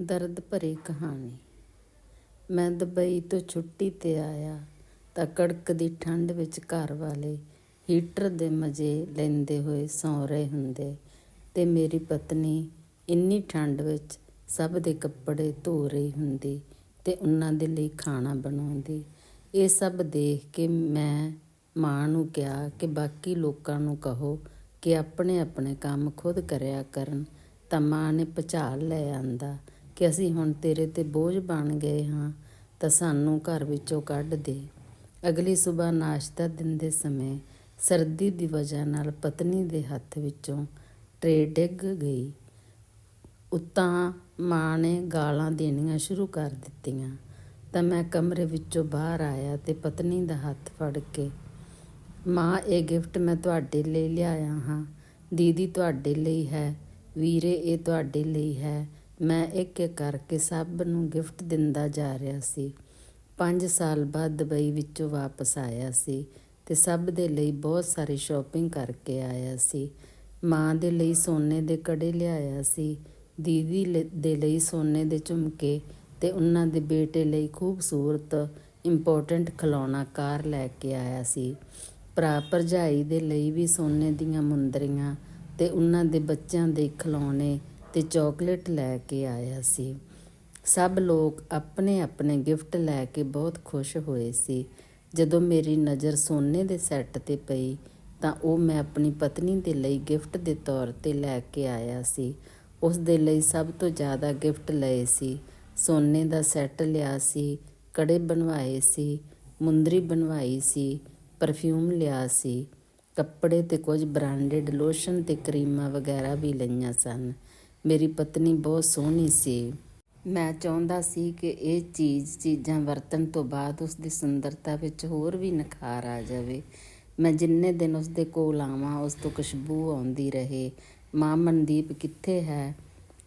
ਦਰਦ ਭਰੀ ਕਹਾਣੀ। ਮੈਂ ਦੁਬਈ ਤੋਂ ਛੁੱਟੀ ਤੇ ਆਇਆ ਤਾਂ ਕੜਕਦੀ ਠੰਡ ਵਿੱਚ ਘਰ ਵਾਲੇ ਹੀਟਰ ਦੇ ਮਜ਼ੇ ਲੈਂਦੇ ਹੋਏ ਸੌਂ ਰਹੇ ਹੁੰਦੇ ਤੇ ਮੇਰੀ ਪਤਨੀ ਇੰਨੀ ਠੰਡ ਵਿੱਚ ਸਭ ਦੇ ਕੱਪੜੇ ਧੋ ਰਹੀ ਹੁੰਦੀ ਤੇ ਉਹਨਾਂ ਦੇ ਲਈ ਖਾਣਾ ਬਣਾਉਂਦੀ। ਇਹ ਸਭ ਦੇਖ ਕੇ ਮੈਂ ਮਾਂ ਨੂੰ ਕਿਹਾ ਕਿ ਬਾਕੀ ਲੋਕਾਂ ਨੂੰ ਕਹੋ ਕਿ ਆਪਣੇ ਆਪਣੇ ਕੰਮ ਖੁਦ ਕਰਿਆ ਕਰਨ ਤਾਂ ਮਾਂ ਨੇ ਭੁਚਾਲ ਲੈ ਆਂਦਾ ਕਿ ਅਸੀਂ ਹੁਣ ਤੇਰੇ ਤੇ ਬੋਝ ਬਣ ਗਏ ਹਾਂ, ਤਾਂ ਸਾਨੂੰ ਘਰ ਵਿੱਚੋਂ ਕੱਢ ਦੇ। ਅਗਲੀ ਸਵੇਰ ਨਾਸ਼ਤਾ ਦਿੰਦੇ ਸਮੇਂ ਸਰਦੀ ਦੀ ਵਜ੍ਹਾ ਨਾਲ ਪਤਨੀ ਦੇ ਹੱਥ ਵਿੱਚੋਂ ਟਰੇ ਡਿੱਗ ਗਈ। ਉੱਤਾਂ ਮਾਂ ਨੇ ਗਾਲਾਂ ਦੇਣੀਆਂ ਸ਼ੁਰੂ ਕਰ ਦਿੱਤੀਆਂ। ਤਾਂ ਮੈਂ ਕਮਰੇ ਵਿੱਚੋਂ ਬਾਹਰ ਆਇਆ ਤੇ ਪਤਨੀ ਦਾ ਹੱਥ ਫੜ ਕੇ, ਮਾਂ, ਇਹ ਗਿਫਟ ਮੈਂ ਤੁਹਾਡੇ ਲਈ ਲਿਆਇਆ ਹਾਂ। ਦੀਦੀ ਤੁਹਾਡੇ ਲਈ ਹੈ। ਵੀਰੇ, ਇਹ ਤੁਹਾਡੇ ਲਈ ਹੈ। ਮੈਂ ਇੱਕ ਇੱਕ ਕਰਕੇ ਸਭ ਨੂੰ ਗਿਫਟ ਦਿੰਦਾ ਜਾ ਰਿਹਾ ਸੀ। 5 ਸਾਲ ਬਾਅਦ ਦੁਬਈ ਵਿੱਚੋਂ ਵਾਪਸ ਆਇਆ ਸੀ ਤੇ ਸਭ ਦੇ ਲਈ ਬਹੁਤ ਸਾਰੀ ਸ਼ਾਪਿੰਗ ਕਰਕੇ ਆਇਆ ਸੀ। ਮਾਂ ਦੇ ਲਈ ਸੋਨੇ ਦੇ ਕੜੇ ਲਿਆਇਆ ਸੀ, ਦੀਦੀ ਲ- ਦੇ ਲਈ ਸੋਨੇ ਦੇ ਝੁਮਕੇ ਤੇ ਉਹਨਾਂ ਦੇ ਬੇਟੇ ਲਈ ਖੂਬਸੂਰਤ, ਇੰਪੋਰਟੈਂਟ ਖਿਲੌਣਾ ਕਾਰ ਲੈ ਕੇ ਆਇਆ ਸੀ। ਭਰਾ ਭਰਜਾਈ ਦੇ ਲਈ ਵੀ ਸੋਨੇ ਦੀਆਂ ਮੁੰਦਰੀਆਂ ਤੇ ਉਹਨਾਂ ਦੇ ਬੱਚਿਆਂ ਦੇ ਖਿਲੌਣੇ ਤੇ ਚਾਕਲੇਟ ਲੈ ਕੇ ਆਇਆ ਸੀ। ਸਭ ਲੋਕ ਆਪਣੇ ਆਪਣੇ ਗਿਫਟ ਲੈ ਕੇ ਬਹੁਤ ਖੁਸ਼ ਹੋਏ ਸੀ। ਜਦੋਂ ਮੇਰੀ ਨਜ਼ਰ ਸੋਨੇ ਦੇ ਸੈੱਟ ਤੇ ਪਈ, ਤਾਂ ਉਹ ਮੈਂ ਆਪਣੀ ਪਤਨੀ ਦੇ ਲਈ ਗਿਫਟ ਦੇ ਤੌਰ ਤੇ ਲੈ ਕੇ ਆਇਆ ਸੀ। ਉਸ ਦੇ ਲਈ ਸਭ ਤੋਂ ਜ਼ਿਆਦਾ ਗਿਫਟ ਲਏ ਸੀ। ਸੋਨੇ ਦਾ ਸੈੱਟ ਲਿਆ ਸੀ, ਕੜੇ ਬਣਵਾਏ ਸੀ, ਮੁੰਦਰੀ ਬਣਵਾਈ ਸੀ, ਪਰਫਿਊਮ ਲਿਆ ਸੀ। ਕੱਪੜੇ ਤੇ ਕੁਝ ਬ੍ਰਾਂਡਡ ਲੋਸ਼ਨ ਤੇ ਕਰੀਮਾਂ ਵਗੈਰਾ ਵੀ ਲਈਆਂ ਸਨ। ਮੇਰੀ ਪਤਨੀ ਬਹੁਤ ਸੋਹਣੀ ਸੀ। ਮੈਂ ਚਾਹੁੰਦਾ ਸੀ ਕਿ ਇਹ ਚੀਜ਼ ਚੀਜ਼ਾਂ ਵਰਤਣ ਤੋਂ ਬਾਅਦ ਉਸ ਦੀ ਸੁੰਦਰਤਾ ਵਿੱਚ ਹੋਰ ਵੀ ਨਿਖਾਰ ਆ ਜਾਵੇ। ਮੈਂ ਜਿੰਨੇ ਦਿਨ ਉਸ ਦੇ ਕੋਲ ਆਵਾਂ, ਉਸ ਤੋਂ ਖੁਸ਼ਬੂ ਆਉਂਦੀ ਰਹੇ। ਮਾਂ ਮਨਦੀਪ ਕਿੱਥੇ ਹੈ?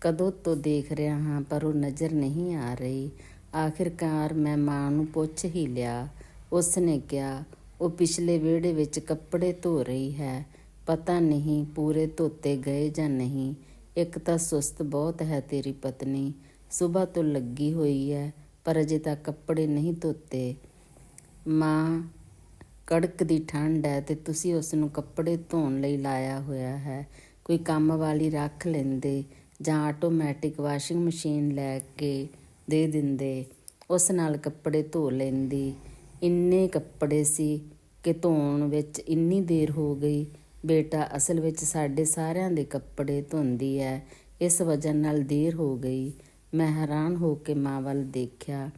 ਕਦੋਂ ਤੋਂ ਦੇਖ ਰਿਹਾ ਹਾਂ, ਪਰ ਉਹ ਨਜ਼ਰ ਨਹੀਂ ਆ ਰਹੀ। ਆਖਿਰਕਾਰ ਮੈਂ ਮਾਂ ਨੂੰ ਪੁੱਛ ਹੀ ਲਿਆ। ਉਸ ਨੇ ਕਿਹਾ, ਉਹ ਪਿਛਲੇ ਵਿਹੜੇ ਵਿੱਚ ਕੱਪੜੇ ਧੋ ਰਹੀ ਹੈ। ਪਤਾ ਨਹੀਂ ਪੂਰੇ ਧੋਤੇ ਗਏ ਜਾਂ ਨਹੀਂ। ਇੱਕ ਤਾਂ ਸੁਸਤ ਬਹੁਤ ਹੈ ਤੇਰੀ ਪਤਨੀ। ਸਵੇਰ ਤੋਂ ਲੱਗੀ ਹੋਈ ਹੈ, ਪਰ ਅਜੇ ਤੱਕ ਕੱਪੜੇ ਨਹੀਂ ਧੋਤੇ। ਮਾਂ, ਕੜਕ ਦੀ ਠੰਡ ਹੈ ਤੇ ਤੁਸੀਂ ਉਸ ਨੂੰ ਕੱਪੜੇ ਧੋਣ ਲਈ ਲਾਇਆ ਹੋਇਆ ਹੈ। ਕੋਈ ਕੰਮ ਵਾਲੀ ਰੱਖ ਲੈਂਦੇ ਜਾਂ ਆਟੋਮੈਟਿਕ ਵਾਸ਼ਿੰਗ ਮਸ਼ੀਨ ਲੈ ਕੇ ਦੇ ਦਿੰਦੇ। ਉਸ ਨਾਲ ਕੱਪੜੇ ਧੋ ਲੈਂਦੀ। ਇੰਨੇ ਕੱਪੜੇ ਸੀ ਕਿ ਧੋਣ ਵਿੱਚ ਇੰਨੀ ਦੇਰ ਹੋ ਗਈ। ਬੇਟਾ ਅਸਲ ਵਿੱਚ ਸਾਡੇ ਸਾਰਿਆਂ ਦੇ ਕੱਪੜੇ ਧੋਂਦੀ ਹੈ ਇਸ ਵਜ੍ਹਾ ਨਾਲ ਦੇਰ ਹੋ ਗਈ। ਮੈਂ ਹੈਰਾਨ ਹੋ ਕੇ ਮਾਂ ਵੱਲ ਦੇਖਿਆ।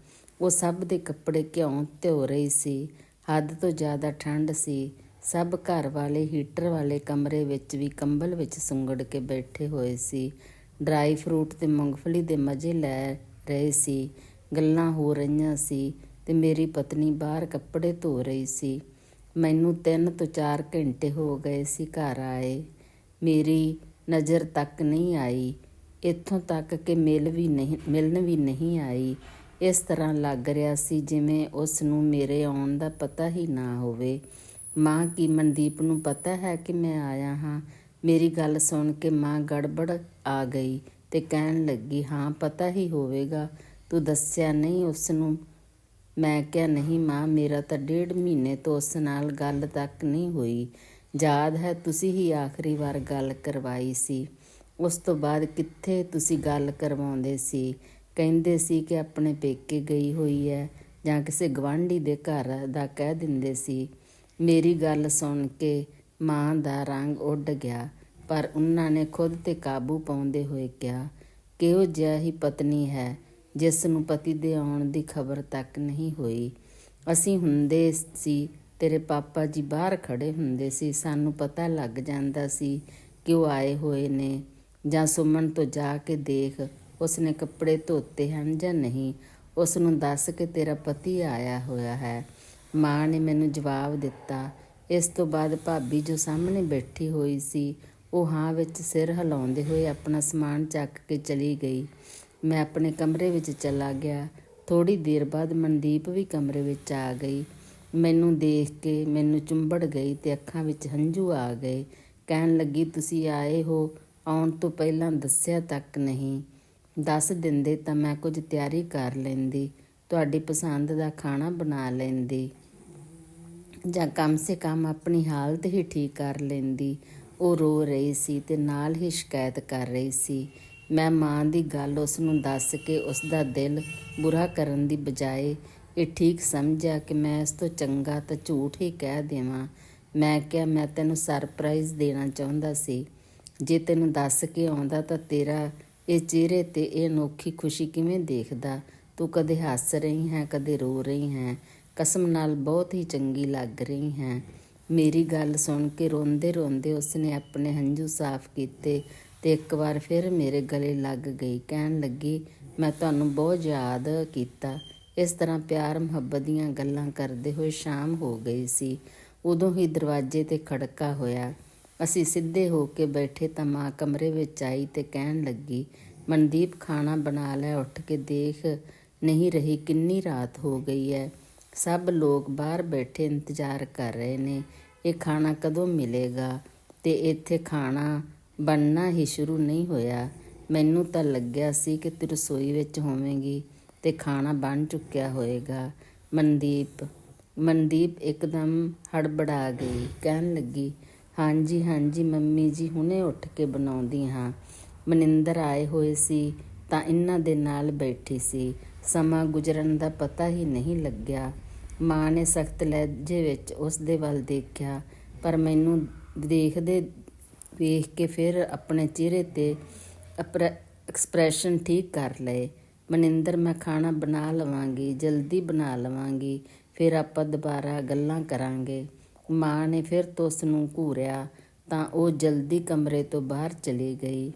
ਉਹ ਸਭ ਦੇ ਕੱਪੜੇ ਕਿਉਂ ਧੋ ਰਹੀ ਸੀ? ਹੱਦ ਤੋਂ ਜ਼ਿਆਦਾ ਠੰਡ ਸੀ। ਸਭ ਘਰ ਵਾਲੇ ਹੀਟਰ ਵਾਲੇ ਕਮਰੇ ਵਿੱਚ ਵੀ ਕੰਬਲ ਵਿੱਚ ਸੁੰਗੜ ਕੇ ਬੈਠੇ ਹੋਏ ਸੀ। ਡਰਾਈ ਫਰੂਟ ਤੇ ਮੂੰਗਫਲੀ ਦੇ ਮਜ਼ੇ ਲੈ ਰਹੇ ਸੀ। ਗੱਲਾਂ ਹੋ ਰਹੀਆਂ ਸੀ ਤੇ ਮੇਰੀ ਪਤਨੀ ਬਾਹਰ ਕੱਪੜੇ ਧੋ ਰਹੀ ਸੀ। ਮੈਨੂੰ 3 ਤੋਂ 4 ਘੰਟੇ ਹੋ ਗਏ ਸੀ ਘਰ ਆਏ। ਮੇਰੀ ਨਜ਼ਰ ਤੱਕ ਨਹੀਂ ਆਈ। ਇੱਥੋਂ ਤੱਕ ਕਿ ਮਿਲ ਵੀ ਨਹੀਂ, ਮਿਲਣ ਵੀ ਨਹੀਂ ਆਈ। ਇਸ ਤਰ੍ਹਾਂ ਲੱਗ ਰਿਹਾ ਸੀ ਜਿਵੇਂ ਉਸ ਨੂੰ ਮੇਰੇ ਆਉਣ ਦਾ ਪਤਾ ਹੀ ਨਾ ਹੋਵੇ। ਮਾਂ ਕੀ ਮਨਦੀਪ ਨੂੰ ਪਤਾ ਹੈ ਕਿ ਮੈਂ ਆਇਆ ਹਾਂ? ਮੇਰੀ ਗੱਲ ਸੁਣ ਕੇ ਮਾਂ ਗੜਬੜ ਆ ਗਈ ਤੇ ਕਹਿਣ ਲੱਗੀ, ਹਾਂ, ਪਤਾ ਹੀ ਹੋਵੇਗਾ। ਤੂੰ ਦੱਸਿਆ ਨਹੀਂ ਉਸ ਨੂੰ ਮੈਂ ਕਿਹਾ, ਨਹੀਂ ਮਾਂ, ਮੇਰਾ ਤਾਂ ਡੇਢ ਮਹੀਨੇ ਤੋਂ ਉਸ ਨਾਲ ਗੱਲ ਤੱਕ ਨਹੀਂ ਹੋਈ। ਯਾਦ ਹੈ, ਤੁਸੀਂ ਹੀ ਆਖਰੀ ਵਾਰ ਗੱਲ ਕਰਵਾਈ ਸੀ। ਉਸ ਤੋਂ ਬਾਅਦ ਕਿੱਥੇ ਤੁਸੀਂ ਗੱਲ ਕਰਵਾਉਂਦੇ ਸੀ? ਕਹਿੰਦੇ ਸੀ ਕਿ ਆਪਣੇ ਪੇਕੇ ਗਈ ਹੋਈ ਹੈ ਜਾਂ ਕਿਸੇ ਗਵਾਂਢੀ ਦੇ ਘਰ ਦਾ ਕਹਿ ਦਿੰਦੇ ਸੀ। ਮੇਰੀ ਗੱਲ ਸੁਣ ਕੇ ਮਾਂ ਦਾ ਰੰਗ ਉੱਡ ਗਿਆ, ਪਰ ਉਹਨਾਂ ਨੇ ਖੁਦ ਤੇ ਕਾਬੂ ਪਾਉਂਦੇ ਹੋਏ ਕਿਹਾ, ਕਿਹੋ ਜਿਹਾ ਹੀ ਪਤਨੀ ਹੈ। ਜਿਸ ਨੂੰ ਪਤੀ ਦੇ ਆਉਣ ਦੀ ਖਬਰ ਤੱਕ ਨਹੀਂ ਹੋਈ। ਅਸੀਂ ਹੁੰਦੇ ਸੀ, ਤੇਰੇ ਪਾਪਾ ਜੀ ਬਾਹਰ ਖੜੇ ਹੁੰਦੇ ਸੀ। ਸਾਨੂੰ ਪਤਾ ਲੱਗ ਜਾਂਦਾ ਸੀ ਕਿ ਉਹ ਆਏ ਹੋਏ ਨੇ। ਜਾਂ ਸੁਮਨ ਤੋਂ ਜਾ ਕੇ ਦੇਖ, ਉਸਨੇ ਕੱਪੜੇ ਧੋਤੇ ਹਨ ਜਾਂ ਨਹੀਂ। ਉਸ ਨੂੰ ਦੱਸ ਕੇ ਤੇਰਾ ਪਤੀ ਆਇਆ ਹੋਇਆ ਹੈ। ਮਾਂ ਨੇ ਮੈਨੂੰ ਜਵਾਬ ਦਿੱਤਾ। ਇਸ ਤੋਂ ਬਾਅਦ ਭਾਬੀ ਜੋ ਸਾਹਮਣੇ ਬੈਠੀ ਹੋਈ ਸੀ, ਉਹ ਹਾਂ ਵਿੱਚ ਸਿਰ ਹਿਲਾਉਂਦੇ ਹੋਏ ਆਪਣਾ ਸਮਾਨ ਚੱਕ ਕੇ ਚਲੀ ਗਈ। ਮੈਂ ਆਪਣੇ ਕਮਰੇ ਵਿੱਚ ਚਲਾ ਗਿਆ। ਥੋੜੀ ਦੇਰ ਬਾਅਦ ਮਨਦੀਪ ਵੀ ਕਮਰੇ ਵਿੱਚ ਆ ਗਈ। ਮੈਨੂੰ ਦੇਖ ਕੇ ਮੈਨੂੰ ਚੁੰਬੜ ਗਈ ਤੇ ਅੱਖਾਂ ਵਿੱਚ ਹੰਝੂ ਆ ਗਏ। ਕਹਿਣ ਲੱਗੀ, ਤੁਸੀਂ ਆਏ ਹੋ? ਆਉਣ ਤੋਂ ਪਹਿਲਾਂ ਦੱਸਿਆ ਤੱਕ ਨਹੀਂ। ਦੱਸ ਦਿੰਦੇ ਤਾਂ ਮੈਂ ਕੁਝ ਤਿਆਰੀ ਕਰ ਲੈਂਦੀ। ਤੁਹਾਡੀ ਪਸੰਦ ਦਾ ਖਾਣਾ ਬਣਾ ਲੈਂਦੀ। ਜਾਂ ਕਮ ਸੇ ਕਮ ਆਪਣੀ ਹਾਲਤ ਹੀ ਠੀਕ ਕਰ ਲੈਂਦੀ। ਉਹ ਰੋ ਰਹੀ ਸੀ ਤੇ ਨਾਲ ਹੀ ਸ਼ਿਕਾਇਤ ਕਰ ਰਹੀ ਸੀ। ਮੈਂ ਮਾਂ ਦੀ ਗੱਲ ਉਸ ਨੂੰ ਦੱਸ ਕੇ ਉਸ ਦਾ ਦਿਲ ਬੁਰਾ ਕਰਨ ਦੀ ਬਜਾਏ ਇਹ ਠੀਕ ਸਮਝਿਆ ਕਿ ਮੈਂ ਇਸ ਤੋਂ ਚੰਗਾ ਤਾਂ ਝੂਠ ਹੀ ਕਹਿ ਦੇਵਾਂ। ਮੈਂ ਕਿਹਾ, ਮੈਂ ਤੈਨੂੰ ਸਰਪ੍ਰਾਈਜ਼ ਦੇਣਾ ਚਾਹੁੰਦਾ ਸੀ। ਜੇ ਤੈਨੂੰ ਦੱਸ ਕੇ ਆਉਂਦਾ ਤਾਂ ਤੇਰਾ ਇਹ ਚਿਹਰੇ ਤੇ ਇਹ ਅਨੋਖੀ ਖੁਸ਼ੀ ਕਿਵੇਂ ਦੇਖਦਾ? ਤੂੰ ਕਦੇ ਹੱਸ ਰਹੀ ਹੈ, ਕਦੇ ਰੋ ਰਹੀ ਹੈ। ਕਸਮ ਨਾਲ ਬਹੁਤ ਹੀ ਚੰਗੀ ਲੱਗ ਰਹੀ ਹੈ। ਮੇਰੀ ਗੱਲ ਸੁਣ ਕੇ ਰੋਂਦੇ ਰੋਂਦੇ ਉਸਨੇ ਆਪਣੇ ਹੰਝੂ ਸਾਫ਼ ਕੀਤੇ। ਤੇ ਇੱਕ ਵਾਰ ਫਿਰ ਮੇਰੇ ਗਲੇ ਲੱਗ ਗਈ, ਕਹਿਣ ਲੱਗੀ, ਮੈਂ ਤੁਹਾਨੂੰ ਬਹੁਤ ਯਾਦ ਕੀਤਾ। ਇਸ ਤਰ੍ਹਾਂ ਪਿਆਰ, ਮੁਹੱਬਤ ਦੀਆਂ ਗੱਲਾਂ ਕਰਦੇ ਹੋਏ ਸ਼ਾਮ ਹੋ ਗਈ ਸੀ। ਉਦੋਂ ਹੀ ਦਰਵਾਜ਼ੇ ਤੇ ਖੜਕਾ ਹੋਇਆ। ਅਸੀਂ ਸਿੱਧੇ ਹੋ ਕੇ ਬੈਠੇ ਤਾਂ ਮਾਂ ਕਮਰੇ ਵਿੱਚ ਆਈ ਤੇ ਕਹਿਣ ਲੱਗੀ, ਮਨਦੀਪ, ਖਾਣਾ ਬਣਾ ਲੈ, ਉੱਠ ਕੇ ਦੇਖ। ਨਹੀਂ ਰਹੀ ਕਿੰਨੀ ਰਾਤ ਹੋ ਗਈ ਹੈ ਸਭ ਲੋਕ ਬਾਹਰ ਬੈਠੇ ਇੰਤਜ਼ਾਰ ਕਰ ਰਹੇ ਨੇ। ਇਹ ਖਾਣਾ ਕਦੋਂ ਮਿਲੇਗਾ? ਤੇ ਇੱਥੇ ਖਾਣਾ ਬਣਨਾ ਹੀ ਸ਼ੁਰੂ ਨਹੀਂ ਹੋਇਆ। ਮੈਨੂੰ ਤਾਂ ਲੱਗਿਆ ਸੀ ਕਿ ਤੂੰ ਰਸੋਈ ਵਿੱਚ ਹੋਵੇਂਗੀ ਤੇ ਖਾਣਾ ਬਣ ਚੁੱਕਿਆ ਹੋਏਗਾ। ਮਨਦੀਪ ਮਨਦੀਪ ਇੱਕਦਮ ਹੜਬੜਾ ਗਈ, ਕਹਿਣ ਲੱਗੀ, ਹਾਂਜੀ ਹਾਂਜੀ, ਮੰਮੀ ਜੀ, ਹੁਣੇ ਉੱਠ ਕੇ ਬਣਾਉਂਦੀ ਹਾਂ। ਮਨਿੰਦਰ ਆਏ ਹੋਏ ਸੀ, ਤਾਂ ਇਹਨਾਂ ਦੇ ਨਾਲ ਬੈਠੀ ਸੀ। ਸਮਾਂ ਗੁਜ਼ਰਨ ਦਾ ਪਤਾ ਹੀ ਨਹੀਂ ਲੱਗਿਆ। ਮਾਂ ਨੇ ਸਖਤ ਲਹਿਜੇ ਵਿੱਚ ਉਸ ਦੇ ਵੱਲ ਦੇਖਿਆ, ਪਰ ਮੈਨੂੰ ਦੇਖਦੇ ਵੇਖ ਕੇ ਫਿਰ ਆਪਣੇ ਚਿਹਰੇ ਤੇ ਐਕਸਪ੍ਰੈਸ਼ਨ ਠੀਕ ਕਰ ਲਏ। ਮਨਿੰਦਰ, ਮੈਂ ਖਾਣਾ ਬਣਾ ਲਵਾਂਗੀ, ਜਲਦੀ ਬਣਾ ਲਵਾਂਗੀ, ਫਿਰ ਆਪਾਂ ਦੁਬਾਰਾ ਗੱਲਾਂ ਕਰਾਂਗੇ। ਮਾਂ ਨੇ ਫਿਰ ਤੋਂ ਉਸ ਨੂੰ ਘੂਰਿਆ, ਤਾਂ ਉਹ ਜਲਦੀ ਕਮਰੇ ਤੋਂ ਬਾਹਰ ਚਲੀ ਗਈ।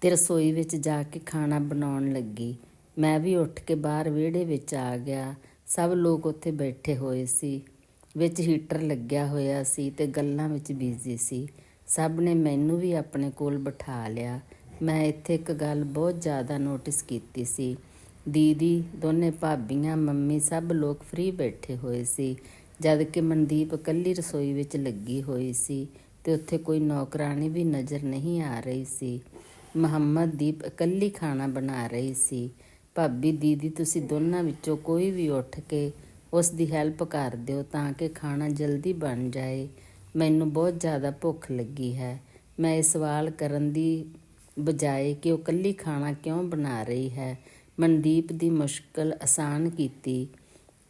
ਤੇ ਰਸੋਈ ਵਿੱਚ ਜਾ ਕੇ ਖਾਣਾ ਬਣਾਉਣ ਲੱਗੀ। ਮੈਂ ਵੀ ਉੱਠ ਕੇ ਬਾਹਰ ਵਿਹੜੇ ਵਿੱਚ ਆ ਗਿਆ। ਸਭ ਲੋਕ ਉੱਥੇ ਬੈਠੇ ਹੋਏ ਸੀ। ਵਿੱਚ ਹੀਟਰ ਲੱਗਿਆ ਹੋਇਆ ਸੀ ਤੇ ਗੱਲਾਂ ਵਿੱਚ ਬਿਜ਼ੀ ਸੀ। ਸਭ ਨੇ ਮੈਨੂੰ ਵੀ ਆਪਣੇ ਕੋਲ ਬਿਠਾ ਲਿਆ। ਮੈਂ ਇੱਥੇ ਇੱਕ ਗੱਲ ਬਹੁਤ ਜ਼ਿਆਦਾ ਨੋਟਿਸ ਕੀਤੀ ਸੀ। ਦੀਦੀ, ਦੋਨੇ ਭਾਬੀਆਂ, ਮੰਮੀ ਸਭ ਲੋਕ ਫ੍ਰੀ ਬੈਠੇ ਹੋਏ ਸੀ। ਜਦ ਕਿ ਮਨਦੀਪ ਇਕੱਲੀ ਰਸੋਈ ਵਿੱਚ ਲੱਗੀ ਹੋਈ ਸੀ ਤੇ ਉੱਥੇ ਕੋਈ ਨੌਕਰਾਨੀ ਵੀ ਨਜ਼ਰ ਨਹੀਂ ਆ ਰਹੀ ਸੀ। ਮੁਹੰਮਦ ਦੀਪ ਇਕੱਲੀ ਖਾਣਾ ਬਣਾ ਰਹੀ ਸੀ। ਭਾਬੀ, ਦੀਦੀ, ਤੁਸੀਂ ਦੋਨਾਂ ਵਿੱਚੋਂ ਕੋਈ ਵੀ ਉੱਠ ਕੇ ਉਸ ਦੀ ਹੈਲਪ ਕਰ ਦਿਓ ਤਾਂ ਕਿ ਖਾਣਾ ਜਲਦੀ ਬਣ ਜਾਏ। ਮੈਨੂੰ ਬਹੁਤ ਜ਼ਿਆਦਾ ਭੁੱਖ ਲੱਗੀ ਹੈ। ਮੈਂ ਇਹ ਸਵਾਲ ਕਰਨ ਦੀ ਬਜਾਏ ਕਿ ਉਹ ਇਕੱਲੀ ਖਾਣਾ ਕਿਉਂ ਬਣਾ ਰਹੀ ਹੈ? ਮਨਦੀਪ ਦੀ ਮੁਸ਼ਕਲ ਆਸਾਨ ਕੀਤੀ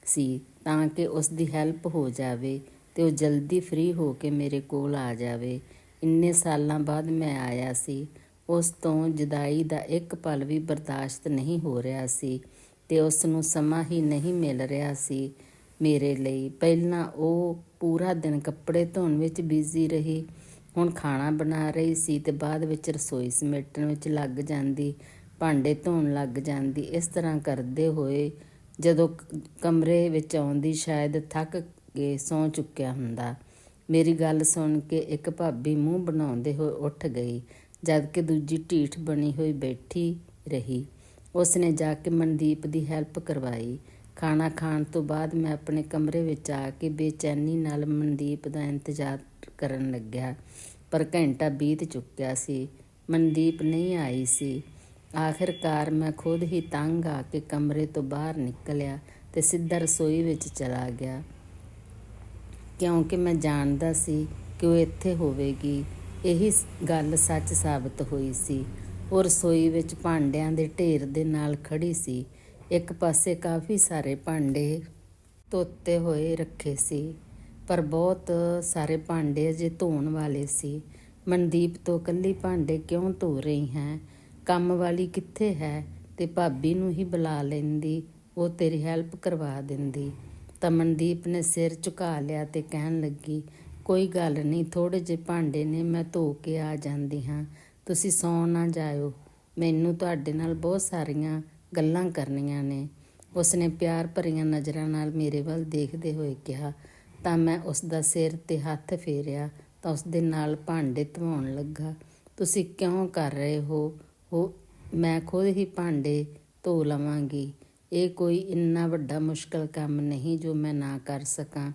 ਸੀ ਤਾਂ ਕਿ ਉਸ ਦੀ ਹੈਲਪ ਹੋ ਜਾਵੇ ਤੇ ਉਹ ਜਲਦੀ ਫ੍ਰੀ ਹੋ ਕੇ ਮੇਰੇ ਕੋਲ ਆ ਜਾਵੇ। ਇੰਨੇ ਸਾਲਾਂ ਬਾਅਦ ਮੈਂ ਆਇਆ ਸੀ। ਉਸ ਤੋਂ ਜੁਦਾਈ ਦਾ ਇੱਕ ਪਲ ਵੀ ਬਰਦਾਸ਼ਤ ਨਹੀਂ ਹੋ ਰਿਹਾ ਸੀ ਤੇ ਉਸ ਨੂੰ ਸਮਾਂ ਹੀ ਨਹੀਂ ਮਿਲ ਰਿਹਾ ਸੀ। ਮੇਰੇ ਲਈ। ਪਹਿਲਾਂ ਉਹ ਪੂਰਾ ਦਿਨ ਕੱਪੜੇ ਧੋਣ ਵਿੱਚ ਬਿਜ਼ੀ ਰਹੀ। ਹੁਣ ਖਾਣਾ ਬਣਾ ਰਹੀ ਸੀ ਤੇ ਬਾਅਦ ਵਿੱਚ ਰਸੋਈ ਸਮੇਟਣ ਵਿੱਚ ਲੱਗ ਜਾਂਦੀ। ਭਾਂਡੇ ਧੋਣ ਲੱਗ ਜਾਂਦੀ। ਇਸ ਤਰ੍ਹਾਂ ਕਰਦੇ ਹੋਏ ਜਦੋਂ ਕਮਰੇ ਵਿੱਚ ਆਉਂਦੀ ਸ਼ਾਇਦ ਥੱਕ ਕੇ ਸੌਂ ਚੁੱਕਿਆ ਹੁੰਦਾ। ਮੇਰੀ ਗੱਲ ਸੁਣ ਕੇ ਇੱਕ ਭਾਬੀ ਮੂੰਹ ਬਣਾਉਂਦੇ ਹੋਏ ਉੱਠ ਗਈ, ਜਦ ਕਿ ਦੂਜੀ ਢੀਠ ਬਣੀ ਹੋਈ ਬੈਠੀ ਰਹੀ। ਉਸ ਨੇ ਜਾ ਕੇ ਮਨਦੀਪ ਦੀ ਹੈਲਪ ਕਰਵਾਈ। ਖਾਣਾ ਖਾਣ ਤੋਂ ਬਾਅਦ ਮੈਂ ਆਪਣੇ ਕਮਰੇ ਵਿੱਚ ਆ ਕੇ ਬੇਚੈਨੀ ਨਾਲ ਮਨਦੀਪ ਦਾ ਇੰਤਜ਼ਾਰ ਕਰਨ ਲੱਗਿਆ। ਪਰ ਘੰਟਾ ਬੀਤ ਚੁੱਕਿਆ ਸੀ। ਮਨਦੀਪ ਨਹੀਂ ਆਈ ਸੀ। ਆਖਿਰਕਾਰ ਮੈਂ ਖੁਦ ਹੀ ਤੰਗ ਆ ਕੇ ਕਮਰੇ ਤੋਂ ਬਾਹਰ ਨਿਕਲਿਆ ਤੇ ਸਿੱਧਾ ਰਸੋਈ ਵਿੱਚ ਚਲਾ ਗਿਆ। ਕਿਉਂਕਿ ਮੈਂ ਜਾਣਦਾ ਸੀ ਕਿ ਉਹ ਇੱਥੇ ਹੋਵੇਗੀ। ਇਹੀ ਗੱਲ ਸੱਚ ਸਾਬਤ ਹੋਈ ਸੀ। ਉਹ ਰਸੋਈ ਵਿੱਚ ਭਾਂਡਿਆਂ ਦੇ ਢੇਰ ਦੇ ਨਾਲ ਖੜੀ ਸੀ। ਇੱਕ ਪਾਸੇ ਕਾਫੀ ਸਾਰੇ ਭਾਂਡੇ ਧੋਤੇ ਹੋਏ ਰੱਖੇ ਸੀ, ਪਰ ਬਹੁਤ ਸਾਰੇ ਭਾਂਡੇ ਅਜੇ ਧੋਣ ਵਾਲੇ ਸੀ। ਮਨਦੀਪ ਤੋਂ ਕੱਲੀ ਭਾਂਡੇ ਕਿਉਂ ਧੋ ਰਹੀ ਹੈ? ਕੰਮ ਵਾਲੀ ਕਿੱਥੇ ਹੈ? ਤੇ ਭਾਬੀ ਨੂੰ ਹੀ ਬੁਲਾ ਲੈਂਦੀ, ਉਹ ਤੇਰੀ ਹੈਲਪ ਕਰਵਾ ਦਿੰਦੀ। ਤਾਂ ਮਨਦੀਪ ਨੇ ਸਿਰ ਝੁਕਾ ਲਿਆ ਤੇ ਕਹਿਣ ਲੱਗੀ, ਕੋਈ ਗੱਲ ਨਹੀਂ ਥੋੜੇ ਜਿਹੇ ਭਾਂਡੇ ਨੇ, ਮੈਂ ਧੋ ਕੇ ਆ ਜਾਂਦੀ ਹਾਂ। ਤੁਸੀਂ ਸੌ ਨਾ ਜਾਇਓ। ਮੈਨੂੰ ਤੁਹਾਡੇ ਨਾਲ ਬਹੁਤ ਸਾਰੀਆਂ ਗੱਲਾਂ ਕਰਨੀਆਂ ਨੇ। ਉਸਨੇ ਪਿਆਰ ਭਰੀਆਂ ਨਜ਼ਰਾਂ ਨਾਲ ਮੇਰੇ ਵੱਲ ਦੇਖਦੇ ਹੋਏ ਕਿਹਾ, ਤਾਂ ਮੈਂ ਉਸ ਦਾ ਸਿਰ ਤੇ ਹੱਥ ਫੇਰਿਆ, ਤਾਂ ਉਸ ਦੇ ਨਾਲ ਭਾਂਡੇ ਧਵਾਉਣ ਲੱਗਾ। ਤੁਸੀਂ ਕਿਉਂ ਕਰ ਰਹੇ ਹੋ? ਉਹ ਮੈਂ ਖੁਦ ਹੀ ਭਾਂਡੇ ਧੋ ਲਵਾਂਗੀ। ਇਹ ਕੋਈ ਇੰਨਾ ਵੱਡਾ ਮੁਸ਼ਕਲ ਕੰਮ ਨਹੀਂ ਜੋ ਮੈਂ ਨਾ ਕਰ ਸਕਾਂ।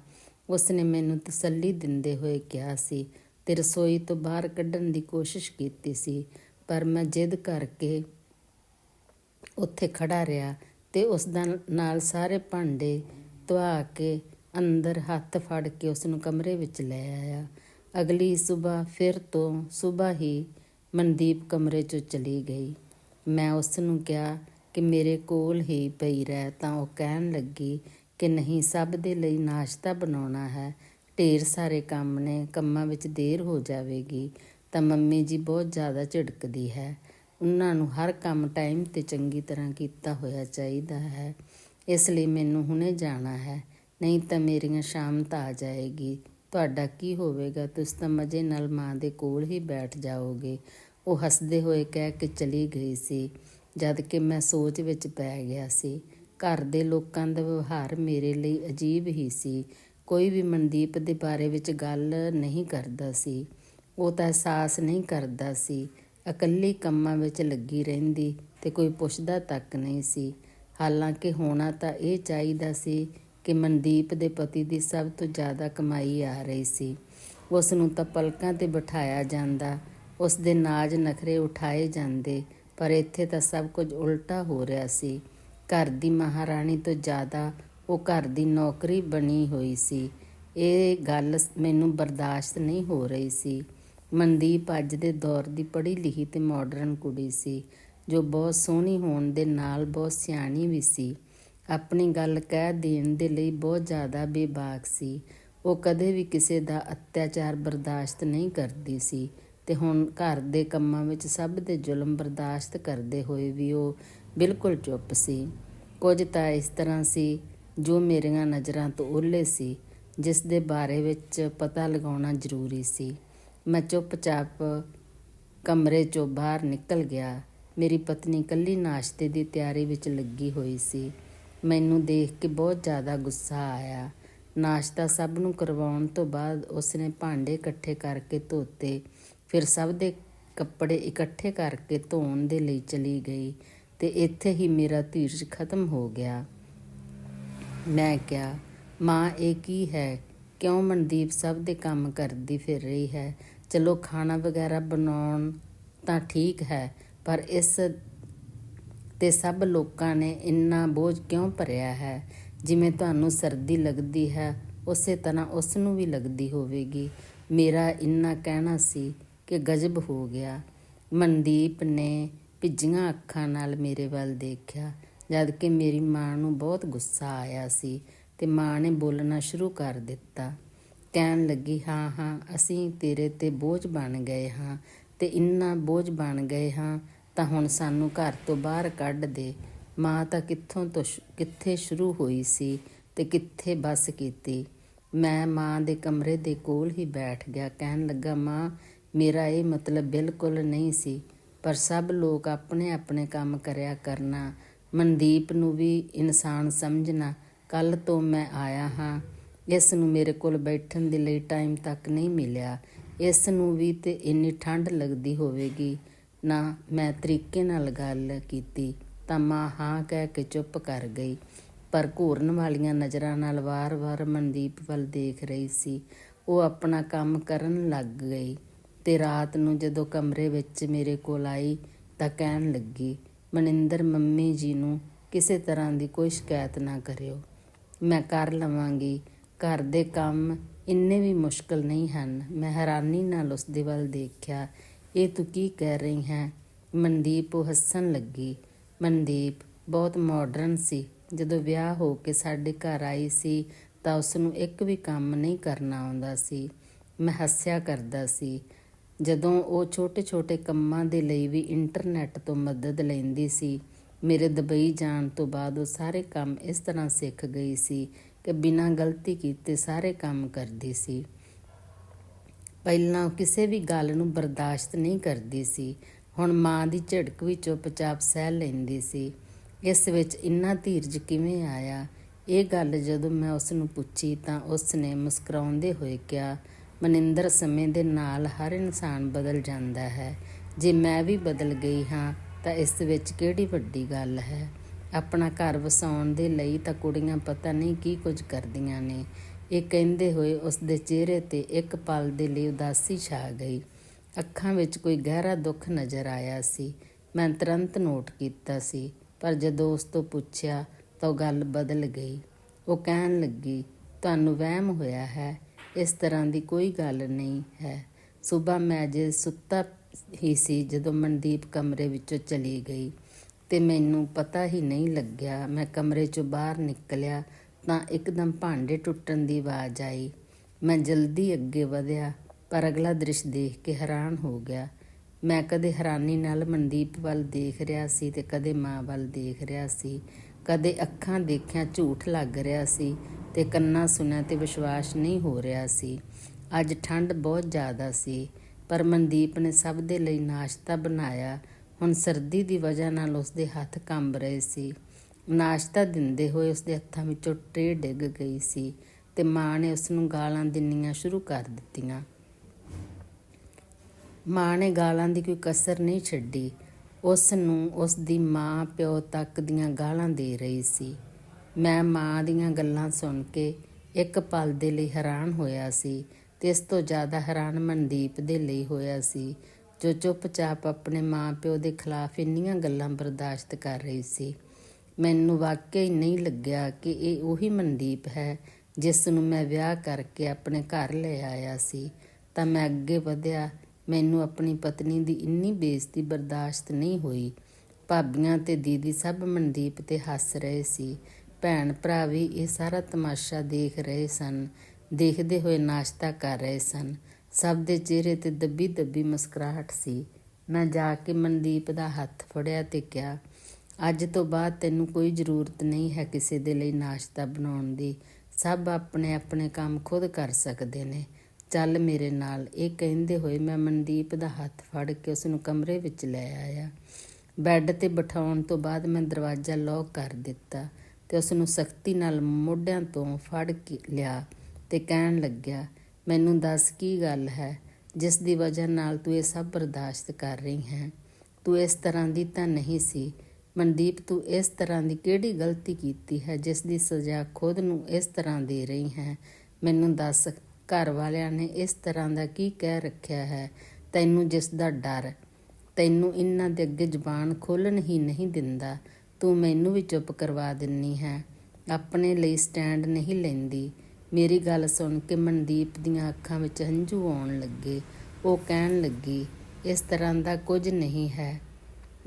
ਉਸਨੇ ਮੈਨੂੰ ਤਸੱਲੀ ਦਿੰਦੇ ਹੋਏ ਕਿਹਾ ਸੀ। ਤੇ ਰਸੋਈ ਤੋਂ ਬਾਹਰ ਕੱਢਣ ਦੀ ਕੋਸ਼ਿਸ਼ ਕੀਤੀ ਸੀ, ਪਰ ਮੈਂ ਜਿੱਦ ਕਰਕੇ ਉੱਥੇ ਖੜਾ ਰਿਹਾ ਤੇ ਉਸ ਦਾ ਨਾਲ ਸਾਰੇ ਭਾਂਡੇ ਧਵਾ ਕੇ ਅੰਦਰ ਹੱਥ ਫੜ ਕੇ ਉਸ ਨੂੰ ਕਮਰੇ ਵਿੱਚ ਲੈ ਆਇਆ। ਅਗਲੀ ਸਵੇਰ ਫਿਰ ਤੋਂ ਸਵੇਰ ਹੀ ਮਨਦੀਪ ਕਮਰੇ 'ਚੋਂ ਚਲੀ ਗਈ। ਮੈਂ ਉਸ ਨੂੰ ਕਿਹਾ ਕਿ ਮੇਰੇ ਕੋਲ ਹੀ ਪਈ ਰਹਿ, ਤਾਂ ਉਹ ਕਹਿਣ ਲੱਗੀ ਕਿ ਨਹੀਂ, ਸਭ ਦੇ ਲਈ ਨਾਸ਼ਤਾ ਬਣਾਉਣਾ ਹੈ। ਢੇਰ ਸਾਰੇ ਕੰਮ ਨੇ, ਕੰਮਾਂ ਵਿੱਚ ਦੇਰ ਹੋ ਜਾਵੇਗੀ, ਤਾਂ ਮੰਮੀ ਜੀ ਬਹੁਤ ਜ਼ਿਆਦਾ ਝਿੜਕਦੀ ਹੈ। ਉਹਨਾਂ ਨੂੰ ਹਰ ਕੰਮ ਟਾਈਮ ਤੇ ਚੰਗੀ ਤਰ੍ਹਾਂ ਕੀਤਾ ਹੋਇਆ ਚਾਹੀਦਾ ਹੈ। ਇਸ ਲਈ ਮੈਨੂੰ ਹੁਣੇ ਜਾਣਾ ਹੈ, ਨਹੀਂ ਤਾਂ ਮੇਰੀਆਂ ਸ਼ਾਮ ਤਾਂ ਆ ਜਾਏਗੀ। ਤੁਹਾਡਾ ਕੀ ਹੋਵੇਗਾ? ਤੁਸੀਂ ਤਾਂ ਮਜ਼ੇ ਨਾਲ ਮਾਂ ਦੇ ਕੋਲ ਹੀ ਬੈਠ ਜਾਓਗੇ। ਉਹ ਹੱਸਦੇ ਹੋਏ ਕਹਿ ਕੇ ਚਲੀ ਗਈ ਸੀ, ਜਦ ਕਿ ਮੈਂ ਸੋਚ ਵਿੱਚ ਪੈ ਗਿਆ ਸੀ। ਘਰ ਦੇ ਲੋਕਾਂ ਦਾ ਵਿਵਹਾਰ ਮੇਰੇ ਲਈ ਅਜੀਬ ਹੀ ਸੀ। ਕੋਈ ਵੀ ਮਨਦੀਪ ਦੇ ਬਾਰੇ ਵਿੱਚ ਗੱਲ ਨਹੀਂ ਕਰਦਾ ਸੀ। ਉਹ ਤਾਂ ਅਹਿਸਾਸ ਨਹੀਂ ਕਰਦਾ ਸੀ। ਇਕੱਲੀ ਕੰਮਾਂ ਵਿੱਚ ਲੱਗੀ ਰਹਿੰਦੀ ਤੇ ਕੋਈ ਪੁੱਛਦਾ ਤੱਕ ਨਹੀਂ ਸੀ। ਹਾਲਾਂਕਿ ਹੋਣਾ ਤਾਂ ਇਹ ਚਾਹੀਦਾ ਸੀ ਕਿ ਮਨਦੀਪ ਦੇ ਪਤੀ ਦੀ ਸਭ ਤੋਂ ਜ਼ਿਆਦਾ ਕਮਾਈ ਆ ਰਹੀ ਸੀ। ਉਸ ਨੂੰ ਤਾਂ ਪਲਕਾਂ ਤੇ ਬਿਠਾਇਆ ਜਾਂਦਾ, ਉਸ ਦੇ ਨਾਜ ਨਖਰੇ ਉਠਾਏ ਜਾਂਦੇ, ਪਰ ਇੱਥੇ ਤਾਂ ਸਭ ਕੁਝ ਉਲਟਾ ਹੋ ਰਿਹਾ ਸੀ। ਘਰ ਦੀ ਮਹਾਰਾਣੀ ਤੋਂ ਜ਼ਿਆਦਾ ਉਹ ਘਰ ਦੀ ਨੌਕਰੀ ਬਣੀ ਹੋਈ ਸੀ। ਇਹ ਗੱਲ ਮੈਨੂੰ ਬਰਦਾਸ਼ਤ ਨਹੀਂ ਹੋ ਰਹੀ ਸੀ। ਮਨਦੀਪ ਅੱਜ ਦੇ ਦੌਰ ਦੀ ਪੜ੍ਹੀ ਲਿਖੀ ਤੇ ਮਾਡਰਨ ਕੁੜੀ ਸੀ, ਜੋ ਬਹੁਤ ਸੋਹਣੀ ਹੋਣ ਦੇ ਨਾਲ ਬਹੁਤ ਸਿਆਣੀ ਵੀ ਸੀ। ਆਪਣੀ ਗੱਲ ਕਹਿ ਦੇਣ ਦੇ ਲਈ ਬਹੁਤ ਜ਼ਿਆਦਾ ਬੇਬਾਕ ਸੀ। ਉਹ ਕਦੇ ਵੀ ਕਿਸੇ ਦਾ ਅਤਿਆਚਾਰ ਬਰਦਾਸ਼ਤ ਨਹੀਂ ਕਰਦੀ ਸੀ ਤੇ ਹੁਣ ਘਰ ਦੇ ਕੰਮਾਂ ਵਿੱਚ ਸਭ ਦੇ ਜ਼ੁਲਮ ਬਰਦਾਸ਼ਤ ਕਰਦੇ ਹੋਏ ਵੀ ਉਹ ਬਿਲਕੁਲ ਚੁੱਪ ਸੀ। ਕੁਝ ਤਾਂ ਇਸ ਤਰ੍ਹਾਂ ਸੀ ਜੋ ਮੇਰੀਆਂ ਨਜ਼ਰਾਂ ਤੋਂ ਓਹਲੇ ਸੀ, ਜਿਸ ਦੇ ਬਾਰੇ ਵਿੱਚ ਪਤਾ ਲਗਾਉਣਾ ਜ਼ਰੂਰੀ ਸੀ। ਮੈਂ ਚੁੱਪਚਾਪ ਕਮਰੇ ਚੋਂ ਬਾਹਰ ਨਿਕਲ ਗਿਆ। ਮੇਰੀ ਪਤਨੀ ਕੱਲੀ ਨਾਸ਼ਤੇ ਦੀ ਤਿਆਰੀ ਵਿੱਚ ਲੱਗੀ ਹੋਈ ਸੀ। ਮੈਨੂੰ ਦੇਖ ਕੇ ਬਹੁਤ ਜ਼ਿਆਦਾ ਗੁੱਸਾ ਆਇਆ। ਨਾਸ਼ਤਾ ਸਭ ਨੂੰ ਕਰਵਾਉਣ ਤੋਂ ਬਾਅਦ ਉਸਨੇ ਭਾਂਡੇ ਇਕੱਠੇ ਕਰਕੇ ਧੋਤੇ। ਫਿਰ ਸਭ ਦੇ ਕੱਪੜੇ ਇਕੱਠੇ ਕਰਕੇ ਧੋਣ ਦੇ ਲਈ ਚਲੀ ਗਈ ਤੇ ਇੱਥੇ ਹੀ ਮੇਰਾ ਧੀਰਜ ਖਤਮ ਹੋ ਗਿਆ। ਮੈਂ ਕਿਹਾ, ਮਾਂ, ਇਹ ਕੀ ਹੈ? ਕਿਉਂ ਮਨਦੀਪ ਸਭ ਦੇ ਕੰਮ ਕਰਦੀ ਫਿਰ ਰਹੀ ਹੈ? ਚਲੋ ਖਾਣਾ ਵਗੈਰਾ ਬਣਾਉਣ ਤਾਂ ਠੀਕ ਹੈ, ਪਰ ਇਸ ਤੇ ਸਭ ਲੋਕਾਂ ਨੇ ਇੰਨਾ ਬੋਝ ਕਿਉਂ ਭਰਿਆ ਹੈ? ਜਿਵੇਂ ਤੁਹਾਨੂੰ ਸਰਦੀ ਲੱਗਦੀ ਹੈ, ਉਸੇ ਤਰ੍ਹਾਂ ਉਸ ਨੂੰ ਵੀ ਲੱਗਦੀ ਹੋਵੇਗੀ। ਮੇਰਾ ਇੰਨਾ ਕਹਿਣਾ ਸੀ ਕਿ ਗਜਬ ਹੋ ਗਿਆ। ਮਨਦੀਪ ਨੇ ਭਿੱਜੀਆਂ ਅੱਖਾਂ ਨਾਲ ਮੇਰੇ ਵੱਲ ਦੇਖਿਆ, ਜਦ ਕਿ ਮੇਰੀ ਮਾਂ ਨੂੰ ਬਹੁਤ ਗੁੱਸਾ ਆਇਆ ਸੀ ਤੇ ਮਾਂ ਨੇ ਬੋਲਣਾ ਸ਼ੁਰੂ ਕਰ ਦਿੱਤਾ। ਕਹਿਣ ਲੱਗੀ, ਹਾਂ ਹਾਂ, ਅਸੀਂ ਤੇਰੇ ਤੇ ਬੋਝ ਬਣ ਗਏ ਹਾਂ ਤੇ ਇੰਨਾ ਬੋਝ ਬਣ ਗਏ ਹਾਂ, ਤਾਂ ਹੁਣ ਸਾਨੂੰ ਘਰ ਤੋਂ ਬਾਹਰ ਕੱਢ ਦੇ। ਮਾਂ ਤਾਂ ਕਿੱਥੋਂ ਤੋਂ ਸ਼ੁ- ਕਿੱਥੇ ਸ਼ੁਰੂ ਹੋਈ ਸੀ ਤੇ ਕਿੱਥੇ ਬਸ ਕੀਤੀ? ਮੈਂ ਮਾਂ ਦੇ ਕਮਰੇ ਦੇ ਕੋਲ ਹੀ ਬੈਠ ਗਿਆ, ਕਹਿਣ ਲੱਗਾ, ਮਾਂ, ਮੇਰਾ ਇਹ ਮਤਲਬ ਬਿਲਕੁਲ ਨਹੀਂ ਸੀ, ਪਰ ਸਭ ਲੋਕ ਆਪਣੇ ਆਪਣੇ ਕੰਮ ਕਰਿਆ ਕਰਨਾ। ਮਨਦੀਪ ਨੂੰ ਵੀ ਇਨਸਾਨ ਸਮਝਣਾ। ਕੱਲ ਤੋਂ ਮੈਂ ਆਇਆ ਹਾਂ। ਇਸ ਨੂੰ ਮੇਰੇ ਕੋਲ ਬੈਠਣ ਦੇ ਲਈ ਟਾਈਮ ਤੱਕ ਨਹੀਂ ਮਿਲਿਆ। ਇਸ ਨੂੰ ਵੀ ਤੇ ਇੰਨੀ ਠੰਡ ਲੱਗਦੀ ਹੋਵੇਗੀ। ਨਾ ਮੈਂ ਤਰੀਕੇ ਨਾਲ ਗੱਲ ਕੀਤੀ, ਤਾਂ ਮਾਂ ਹਾਂ ਕਹਿ ਕੇ ਚੁੱਪ ਕਰ ਗਈ। ਪਰ ਘੂਰਨ ਵਾਲੀਆਂ ਨਜ਼ਰਾਂ ਨਾਲ ਵਾਰ-ਵਾਰ ਮਨਦੀਪ ਵੱਲ ਦੇਖ ਰਹੀ ਸੀ। ਉਹ ਆਪਣਾ ਕੰਮ ਕਰਨ ਲੱਗ ਗਈ ਤੇ ਰਾਤ ਨੂੰ ਜਦੋਂ ਕਮਰੇ ਵਿੱਚ ਮੇਰੇ ਕੋਲ ਆਈ, ਤਾਂ ਕਹਿਣ ਲੱਗੀ, ਮਨਿੰਦਰ, ਮੰਮੀ ਜੀ ਨੂੰ ਕਿਸੇ ਤਰ੍ਹਾਂ ਦੀ ਕੋਈ ਸ਼ਿਕਾਇਤ ਨਾ ਕਰਿਓ। ਮੈਂ ਕਰ ਲਵਾਂਗੀ। ਘਰ ਦੇ ਕੰਮ ਇੰਨੇ ਵੀ ਮੁਸ਼ਕਲ ਨਹੀਂ ਹਨ। ਮੈਂ ਹੈਰਾਨੀ ਨਾਲ ਉਸ ਦੇ ਵੱਲ ਦੇਖਿਆ, ਇਹ ਤੂੰ ਕੀ ਕਹਿ ਰਹੀ ਹੈ? ਮਨਦੀਪ ਉਹ ਹੱਸਣ ਲੱਗੀ। ਮਨਦੀਪ ਬਹੁਤ ਮਾਡਰਨ ਸੀ। ਜਦੋਂ ਵਿਆਹ ਹੋ ਕੇ ਸਾਡੇ ਘਰ ਆਈ ਸੀ, ਤਾਂ ਉਸ ਨੂੰ ਇੱਕ ਵੀ ਕੰਮ ਨਹੀਂ ਕਰਨਾ ਆਉਂਦਾ ਸੀ। ਮੈਂ ਹੱਸਿਆ ਕਰਦਾ ਸੀ। ਜਦੋਂ ਉਹ ਛੋਟੇ-ਛੋਟੇ ਕੰਮਾਂ ਦੇ ਲਈ ਵੀ ਇੰਟਰਨੈਟ ਤੋਂ ਮਦਦ ਲੈਂਦੀ ਸੀ, ਮੇਰੇ ਦੁਬਈ ਜਾਣ ਤੋਂ ਬਾਅਦ ਉਹ ਸਾਰੇ ਕੰਮ ਇਸ ਤਰ੍ਹਾਂ ਸਿੱਖ ਗਈ ਸੀ। ਕਿ ਬਿਨਾਂ ਗਲਤੀ ਕੀਤੇ ਸਾਰੇ ਕੰਮ ਕਰਦੀ ਸੀ। ਪਹਿਲਾਂ ਕਿਸੇ ਵੀ ਗੱਲ ਨੂੰ ਬਰਦਾਸ਼ਤ ਨਹੀਂ ਕਰਦੀ ਸੀ। ਹੁਣ ਮਾਂ ਦੀ ਝਿੜਕ ਵੀ ਚੁੱਪਚਾਪ ਸਹਿ ਲੈਂਦੀ ਸੀ। ਇਸ ਵਿੱਚ ਇੰਨਾ ਧੀਰਜ ਕਿਵੇਂ ਆਇਆ? ਇਹ ਗੱਲ ਜਦੋਂ ਮੈਂ ਉਸ ਨੂੰ ਪੁੱਛੀ ਤਾਂ ਉਸ ਨੇ ਮੁਸਕਰਾਉਂਦੇ ਹੋਏ ਕਿਹਾ, ਮਨਿੰਦਰ, ਸਮੇਂ ਦੇ ਨਾਲ ਹਰ ਇਨਸਾਨ ਬਦਲ ਜਾਂਦਾ ਹੈ। ਜੇ ਮੈਂ ਵੀ ਬਦਲ ਗਈ ਹਾਂ ਤਾਂ ਇਸ ਵਿੱਚ ਕਿਹੜੀ ਵੱਡੀ ਗੱਲ ਹੈ? ਆਪਣਾ ਘਰ ਵਸਾਉਣ ਦੇ ਲਈ ਤਾਂ ਕੁੜੀਆਂ ਪਤਾ ਨਹੀਂ ਕੀ ਕੁਝ ਕਰਦੀਆਂ ਨੇ। ਇਹ ਕਹਿੰਦੇ ਹੋਏ ਉਸ ਦੇ ਚਿਹਰੇ ਤੇ ਇੱਕ ਪਲ ਦੇ ਲਈ ਉਦਾਸੀ ਛਾ ਗਈ। ਅੱਖਾਂ ਵਿੱਚ ਕੋਈ ਗਹਿਰਾ ਦੁੱਖ ਨਜ਼ਰ ਆਇਆ ਸੀ। ਮੈਂ ਤੁਰੰਤ ਨੋਟ ਕੀਤਾ ਸੀ, ਪਰ ਜਦੋਂ ਉਸ ਤੋਂ ਪੁੱਛਿਆ ਤਾਂ ਉਹ ਗੱਲ ਬਦਲ ਗਈ। ਉਹ ਕਹਿਣ ਲੱਗੀ, ਤੁਹਾਨੂੰ ਵਹਿਮ ਹੋਇਆ ਹੈ, ਇਸ ਤਰ੍ਹਾਂ ਦੀ ਕੋਈ ਗੱਲ ਨਹੀਂ ਹੈ। ਸਵੇਰ ਮੈਂ ਜੇ ਸੁੱਤਾ ਹੀ ਸੀ ਜਦੋਂ ਮਨਦੀਪ ਕਮਰੇ ਵਿੱਚੋਂ ਚਲੀ ਗਈ। ਤੇ ਮੈਨੂੰ ਪਤਾ ਹੀ ਨਹੀਂ ਲੱਗਿਆ। ਮੈਂ ਕਮਰੇ ਚੋਂ ਬਾਹਰ ਨਿਕਲਿਆ ਤਾਂ ਇੱਕਦਮ ਭਾਂਡੇ ਟੁੱਟਣ ਦੀ ਆਵਾਜ਼ ਆਈ। ਮੈਂ ਜਲਦੀ ਅੱਗੇ ਵਧਿਆ ਪਰ ਅਗਲਾ ਦ੍ਰਿਸ਼ ਦੇਖ ਕੇ ਹੈਰਾਨ ਹੋ ਗਿਆ। ਮੈਂ ਕਦੇ ਹੈਰਾਨੀ ਨਾਲ ਮਨਦੀਪ ਵੱਲ ਦੇਖ ਰਿਹਾ ਸੀ ਤੇ ਕਦੇ ਮਾਂ ਵੱਲ ਦੇਖ ਰਿਹਾ ਸੀ। ਕਦੇ ਅੱਖਾਂ ਦੇਖਿਆ ਝੂਠ ਲੱਗ ਰਿਹਾ ਸੀ ਤੇ ਕੰਨਾਂ ਸੁਣਿਆ ਤੇ ਵਿਸ਼ਵਾਸ ਨਹੀਂ ਹੋ ਰਿਹਾ ਸੀ। ਅੱਜ ਠੰਡ ਬਹੁਤ ਜ਼ਿਆਦਾ ਸੀ ਪਰ ਮਨਦੀਪ ਨੇ ਸਭ ਦੇ ਲਈ ਨਾਸ਼ਤਾ ਬਣਾਇਆ ਹੁਣ ਸਰਦੀ ਦੀ ਵਜ੍ਹਾ ਨਾਲ ਉਸਦੇ ਹੱਥ ਕੰਬ ਰਹੇ ਸੀ। ਨਾਸ਼ਤਾ ਦਿੰਦੇ ਹੋਏ ਉਸਦੇ ਹੱਥਾਂ ਵਿੱਚੋਂ ਟਰੇ ਡਿੱਗ ਗਈ ਸੀ ਤੇ ਮਾਂ ਨੇ ਉਸ ਨੂੰ ਗਾਲਾਂ ਦਿੰਨੀਆਂ ਸ਼ੁਰੂ ਕਰ ਦਿੱਤੀਆਂ। ਮਾਂ ਨੇ ਗਾਲਾਂ ਦੀ ਕੋਈ ਕਸਰ ਨਹੀਂ ਛੱਡੀ। ਉਸ ਨੂੰ ਉਸ ਦੀ ਮਾਂ ਪਿਓ ਤੱਕ ਦੀਆਂ ਗਾਲਾਂ ਦੇ ਰਹੀ ਸੀ। ਮੈਂ ਮਾਂ ਦੀਆਂ ਗੱਲਾਂ ਸੁਣ ਕੇ ਇੱਕ ਪਲ ਦੇ ਲਈ ਹੈਰਾਨ ਹੋਇਆ ਸੀ ਤੇ ਇਸ ਤੋਂ ਜ਼ਿਆਦਾ ਹੈਰਾਨ ਮਨਦੀਪ ਦੇ ਲਈ ਹੋਇਆ ਸੀ। ਜੋ ਚੁੱਪਚਾਪ ਆਪਣੇ ਮਾਂ ਪਿਓ ਦੇ ਖਿਲਾਫ ਇੰਨੀਆਂ ਗੱਲਾਂ ਬਰਦਾਸ਼ਤ ਕਰ ਰਹੀ ਸੀ, ਮੈਨੂੰ ਵਾਕਿਆ ਹੀ ਨਹੀਂ ਲੱਗਿਆ ਕਿ ਇਹ ਉਹੀ ਮਨਦੀਪ ਹੈ ਜਿਸ ਨੂੰ ਮੈਂ ਵਿਆਹ ਕਰਕੇ ਆਪਣੇ ਘਰ ਲੈ ਆਇਆ ਸੀ। ਤਾਂ ਮੈਂ ਅੱਗੇ ਵਧਿਆ, ਮੈਨੂੰ ਆਪਣੀ ਪਤਨੀ ਦੀ ਇੰਨੀ ਬੇਇੱਜ਼ਤੀ ਬਰਦਾਸ਼ਤ ਨਹੀਂ ਹੋਈ। ਭਾਬੀਆਂ ਤੇ ਦੀਦੀ ਸਭ ਮਨਦੀਪ ਤੇ ਹੱਸ ਰਹੇ ਸੀ। ਭੈਣ ਭਰਾ ਵੀ ਇਹ ਸਾਰਾ ਤਮਾਸ਼ਾ ਦੇਖ ਰਹੇ ਸਨ, ਦੇਖਦੇ ਹੋਏ ਨਾਸ਼ਤਾ ਕਰ ਰਹੇ ਸਨ। ਸਭ ਦੇ ਚਿਹਰੇ ਤੇ ਦੱਬੀ ਦੱਬੀ ਮੁਸਕਰਾਹਟ ਸੀ। ਮੈਂ ਜਾ ਕੇ ਮਨਦੀਪ ਦਾ ਹੱਥ ਫੜਿਆ ਤੇ ਕਿਹਾ, ਅੱਜ ਤੋਂ ਬਾਅਦ ਤੈਨੂੰ ਕੋਈ ਜ਼ਰੂਰਤ ਨਹੀਂ ਹੈ ਕਿਸੇ ਦੇ ਲਈ ਨਾਸ਼ਤਾ ਬਣਾਉਣ ਦੀ। ਸਭ ਆਪਣੇ ਆਪਣੇ ਕੰਮ ਖੁਦ ਕਰ ਸਕਦੇ ਨੇ। ਚੱਲ ਮੇਰੇ ਨਾਲ। ਇਹ ਕਹਿੰਦੇ ਹੋਏ ਮੈਂ ਮਨਦੀਪ ਦਾ ਹੱਥ ਫੜ ਕੇ ਉਸ ਨੂੰ ਕਮਰੇ ਵਿੱਚ ਲੈ ਆਇਆ। ਬੈੱਡ ਤੇ ਬਿਠਾਉਣ ਤੋਂ ਬਾਅਦ ਮੈਂ ਦਰਵਾਜ਼ਾ ਲੌਕ ਕਰ ਦਿੱਤਾ ਤੇ ਉਸ ਨੂੰ ਸਖਤੀ ਨਾਲ ਮੋਢਿਆਂ ਤੋਂ ਫੜ ਕੇ ਲਿਆ ਤੇ ਕਹਿਣ ਲੱਗਿਆ ਮੈਨੂੰ ਦੱਸ ਕੀ ਗੱਲ ਹੈ, ਜਿਸ ਦੀ ਵਜ੍ਹਾ ਨਾਲ ਤੂੰ ਇਹ ਸਭ ਬਰਦਾਸ਼ਤ ਕਰ ਰਹੀ ਹੈ? ਤੂੰ ਇਸ ਤਰ੍ਹਾਂ ਦੀ ਤਾਂ ਨਹੀਂ ਸੀ। ਮਨਦੀਪ, ਤੂੰ ਇਸ ਤਰ੍ਹਾਂ ਦੀ ਕਿਹੜੀ ਗਲਤੀ ਕੀਤੀ ਹੈ, ਜਿਸ ਦੀ ਸਜ਼ਾ ਖੁਦ ਨੂੰ ਇਸ ਤਰ੍ਹਾਂ ਦੇ ਰਹੀ ਹੈ? ਮੈਨੂੰ ਦੱਸ, ਘਰ ਵਾਲਿਆਂ ਨੇ ਇਸ ਤਰ੍ਹਾਂ ਦਾ ਕੀ ਕਹਿ ਰੱਖਿਆ ਹੈ? ਤੈਨੂੰ ਜਿਸ ਦਾ ਡਰ, ਤੈਨੂੰ ਇਹਨਾਂ ਦੇ ਅੱਗੇ ਜ਼ੁਬਾਨ ਖੋਲਣ ਹੀ ਨਹੀਂ ਦਿੰਦਾ, ਤੂੰ ਮੈਨੂੰ ਵੀ ਚੁੱਪ ਕਰਵਾ ਦਿੰਨੀ ਹੈ। ਆਪਣੇ ਲਈ ਸਟੈਂਡ ਨਹੀਂ ਲੈਂਦੀ। ਮੇਰੀ ਗੱਲ ਸੁਣ ਕੇ ਮਨਦੀਪ ਦੀਆਂ ਅੱਖਾਂ ਵਿੱਚ ਹੰਝੂ ਆਉਣ ਲੱਗੇ। ਉਹ ਕਹਿਣ ਲੱਗੀ, ਇਸ ਤਰ੍ਹਾਂ ਦਾ ਕੁਝ ਨਹੀਂ ਹੈ।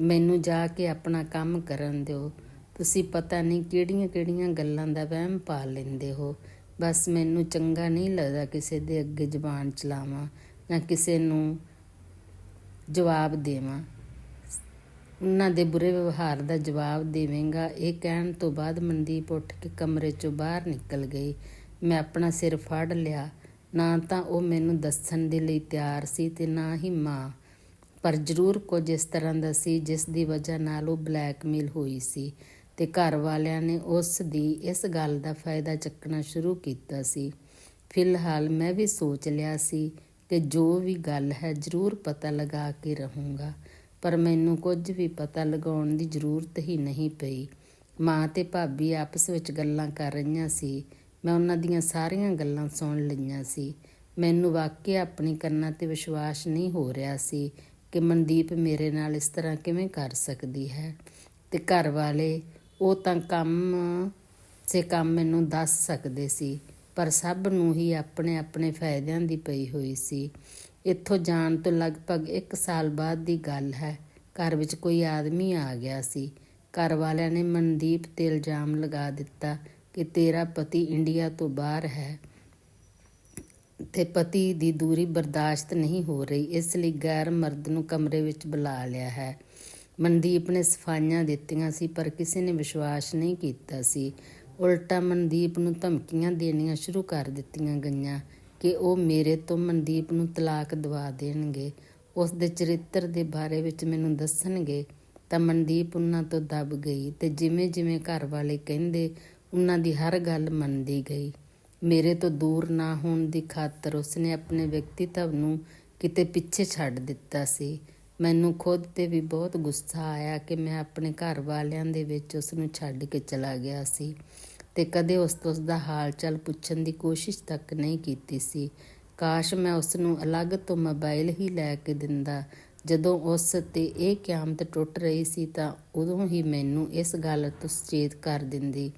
ਮੈਨੂੰ ਜਾ ਕੇ ਆਪਣਾ ਕੰਮ ਕਰਨ ਦਿਓ। ਤੁਸੀਂ ਪਤਾ ਨਹੀਂ ਕਿਹੜੀਆਂ-ਕਿਹੜੀਆਂ ਗੱਲਾਂ ਦਾ ਵਹਿਮ ਪਾ ਲੈਂਦੇ ਹੋ। ਬਸ ਮੈਨੂੰ ਚੰਗਾ ਨਹੀਂ ਲੱਗਦਾ ਕਿਸੇ ਦੇ ਅੱਗੇ ਜ਼ੁਬਾਨ ਚਲਾਵਾਂ ਜਾਂ ਕਿਸੇ ਨੂੰ ਜਵਾਬ ਦੇਵਾਂ। ਉਹਨਾਂ ਦੇ ਬੁਰੇ ਵਿਵਹਾਰ ਦਾ ਜਵਾਬ ਦੇਵੇਂਗਾ। ਇਹ ਕਹਿਣ ਤੋਂ ਬਾਅਦ ਮਨਦੀਪ ਉੱਠ ਕੇ ਕਮਰੇ ਚੋਂ ਬਾਹਰ ਨਿਕਲ ਗਈ। ਮੈਂ ਆਪਣਾ ਸਿਰ ਫੜ ਲਿਆ। ਨਾ ਤਾਂ ਉਹ ਮੈਨੂੰ ਦੱਸਣ ਦੇ ਲਈ ਤਿਆਰ ਸੀ ਤੇ ਨਾ ਹੀ ਮਾਂ। ਪਰ ਜ਼ਰੂਰ ਕੁਝ ਇਸ ਤਰ੍ਹਾਂ ਦਾ ਸੀ ਜਿਸ ਦੀ ਵਜ੍ਹਾ ਨਾਲ ਉਹ ਬਲੈਕਮੇਲ ਹੋਈ ਸੀ ਤੇ ਘਰ ਵਾਲਿਆਂ ਨੇ ਉਸ ਦੀ ਇਸ ਗੱਲ ਦਾ ਫਾਇਦਾ ਚੱਕਣਾ ਸ਼ੁਰੂ ਕੀਤਾ ਸੀ। ਫਿਲਹਾਲ ਮੈਂ ਵੀ ਸੋਚ ਲਿਆ ਸੀ ਕਿ ਜੋ ਵੀ ਗੱਲ ਹੈ ਜ਼ਰੂਰ ਪਤਾ ਲਗਾ ਕੇ ਰਹੂੰਗਾ, ਪਰ ਮੈਨੂੰ ਕੁਝ ਵੀ ਪਤਾ ਲਗਾਉਣ ਦੀ ਜ਼ਰੂਰਤ ਹੀ ਨਹੀਂ ਪਈ। ਮਾਂ ਤੇ ਭਾਬੀ ਆਪਸ ਵਿੱਚ ਗੱਲਾਂ ਕਰ ਰਹੀਆਂ ਸੀ। ਮੈਂ ਉਹਨਾਂ ਦੀਆਂ ਸਾਰੀਆਂ ਗੱਲਾਂ ਸੁਣ ਲਈਆਂ ਸੀ। ਮੈਨੂੰ ਵਾਕਿਆ ਆਪਣੀ ਕੰਨਾਂ ਤੇ ਵਿਸ਼ਵਾਸ ਨਹੀਂ ਹੋ ਰਿਹਾ ਸੀ ਕਿ ਮਨਦੀਪ ਮੇਰੇ ਨਾਲ ਇਸ ਤਰ੍ਹਾਂ ਕਿਵੇਂ ਕਰ ਸਕਦੀ ਹੈ। ਤੇ ਘਰ ਵਾਲੇ ਉਹ ਤਾਂ ਕੰਮ, ਸੇ ਕੰਮ ਮੈਨੂੰ ਦੱਸ ਸਕਦੇ ਸੀ, ਪਰ ਸਭ ਨੂੰ ਹੀ ਆਪਣੇ ਆਪਣੇ ਫਾਇਦਿਆਂ ਦੀ ਪਈ ਹੋਈ ਸੀ। ਇੱਥੋਂ ਜਾਣ ਤੋਂ ਲਗਭਗ 1 ਸਾਲ ਬਾਅਦ ਦੀ ਗੱਲ ਹੈ, ਘਰ ਵਿੱਚ ਕੋਈ ਆਦਮੀ ਆ ਗਿਆ ਸੀ। ਘਰ ਵਾਲਿਆਂ ਨੇ ਮਨਦੀਪ ਤੇ ਇਲਜ਼ਾਮ ਲਗਾ ਦਿੱਤਾ ਕਿ ਤੇਰਾ ਪਤੀ ਇੰਡੀਆ ਤੋਂ ਬਾਹਰ ਹੈ ਤੇ ਪਤੀ ਦੀ ਦੂਰੀ ਬਰਦਾਸ਼ਤ ਨਹੀਂ ਹੋ ਰਹੀ, ਇਸ ਲਈ ਗੈਰ ਮਰਦ ਨੂੰ ਕਮਰੇ ਵਿੱਚ ਬੁਲਾ ਲਿਆ ਹੈ। ਮਨਦੀਪ ਨੇ ਸਫਾਈਆਂ ਦਿੱਤੀਆਂ ਸੀ, ਪਰ ਕਿਸੇ ਨੇ ਵਿਸ਼ਵਾਸ ਨਹੀਂ ਕੀਤਾ ਸੀ। ਉਲਟਾ ਮਨਦੀਪ ਨੂੰ ਧਮਕੀਆਂ ਦੇਣੀਆਂ ਸ਼ੁਰੂ ਕਰ ਦਿੱਤੀਆਂ ਗਈਆਂ ਕਿ ਉਹ ਮੇਰੇ ਤੋਂ ਮਨਦੀਪ ਨੂੰ ਤਲਾਕ ਦਵਾ ਦੇਣਗੇ। ਉਸ ਦੇ ਚਰਿੱਤਰ ਦੇ ਬਾਰੇ ਵਿੱਚ ਮੈਨੂੰ ਦੱਸਣਗੇ ਤਾਂ ਮਨਦੀਪ ਉਹਨਾਂ ਤੋਂ ਦਬ ਗਈ ਤੇ ਜਿਵੇਂ ਜਿਵੇਂ ਘਰ ਵਾਲੇ ਕਹਿੰਦੇ ਉਹਨਾਂ ਦੀ ਹਰ ਗੱਲ ਮੰਨਦੀ ਗਈ। ਮੇਰੇ ਤੋਂ ਦੂਰ ਨਾ ਹੋਣ ਦੀ ਖਾਤਰ ਉਸਨੇ ਆਪਣੇ ਵਿਅਕਤੀਤਵ ਨੂੰ ਕਿਤੇ ਪਿੱਛੇ ਛੱਡ ਦਿੱਤਾ ਸੀ। ਮੈਨੂੰ ਖੁਦ ਤੇ ਵੀ ਬਹੁਤ ਗੁੱਸਾ ਆਇਆ ਕਿ ਮੈਂ ਆਪਣੇ ਘਰ ਵਾਲਿਆਂ ਦੇ ਵਿੱਚ ਉਸ ਨੂੰ ਛੱਡ ਕੇ ਚਲਾ ਗਿਆ ਸੀ ਤੇ ਕਦੇ ਉਸ ਤੋਂ ਉਸਦਾ ਹਾਲ ਚਾਲ ਪੁੱਛਣ ਦੀ ਕੋਸ਼ਿਸ਼ ਤੱਕ ਨਹੀਂ ਕੀਤੀ ਸੀ। ਕਾਸ਼ ਮੈਂ ਉਸ ਨੂੰ ਅਲੱਗ ਤੋਂ ਮੋਬਾਈਲ ਹੀ ਲੈ ਕੇ ਦਿੰਦਾ। ਜਦੋਂ ਉਸ ਤੇ ਇਹ ਕਿਆਮਤ ਟੁੱਟ ਰਹੀ ਸੀ ਤਾਂ ਉਦੋਂ ਹੀ ਮੈਨੂੰ ਇਸ ਗੱਲ ਤੋਂ ਸੁਚੇਤ ਕਰ ਦਿੰਦੀ।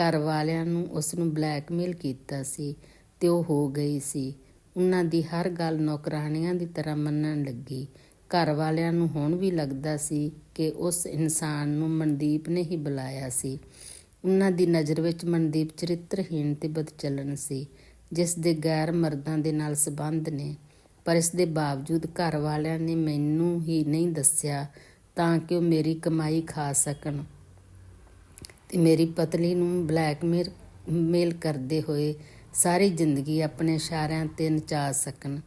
ਘਰ ਵਾਲਿਆਂ ਨੂੰ ਉਸ ਨੂੰ ਬਲੈਕਮੇਲ ਕੀਤਾ ਸੀ ਤੇ ਉਹ ਹੋ ਗਈ ਸੀ। ਉਹਨਾਂ ਦੀ ਹਰ ਗੱਲ ਨੌਕਰਾਣੀਆਂ ਦੀ ਤਰ੍ਹਾਂ ਮੰਨਣ ਲੱਗੀ। ਘਰ ਵਾਲਿਆਂ ਨੂੰ ਹੁਣ ਵੀ ਲੱਗਦਾ ਸੀ ਕਿ ਉਸ ਇਨਸਾਨ ਨੂੰ ਮਨਦੀਪ ਨੇ ਹੀ ਬੁਲਾਇਆ ਸੀ। ਉਹਨਾਂ ਦੀ ਨਜ਼ਰ ਵਿੱਚ ਮਨਦੀਪ ਚਰਿੱਤਰਹੀਣ ਤੇ ਬਦਚਲਨ ਸੀ, ਜਿਸ ਦੇ ਗੈਰ ਮਰਦਾਂ ਦੇ ਨਾਲ ਸੰਬੰਧ ਨੇ। ਪਰ ਇਸ ਦੇ ਬਾਵਜੂਦ ਘਰ ਵਾਲਿਆਂ ਨੇ ਮੈਨੂੰ ਹੀ ਨਹੀਂ ਦੱਸਿਆ ਤਾਂ ਕਿ ਉਹ ਮੇਰੀ ਕਮਾਈ ਖਾ ਸਕਣ। ਤੇ ਮੇਰੀ ਪਤਨੀ ਨੂੰ ਬਲੈਕਮੇਲ, ਮੇਲ ਕਰਦੇ ਹੋਏ ਸਾਰੀ ਜ਼ਿੰਦਗੀ ਆਪਣੇ ਇਸ਼ਾਰਿਆਂ ਤੇ ਨਚਾ ਸਕਣ।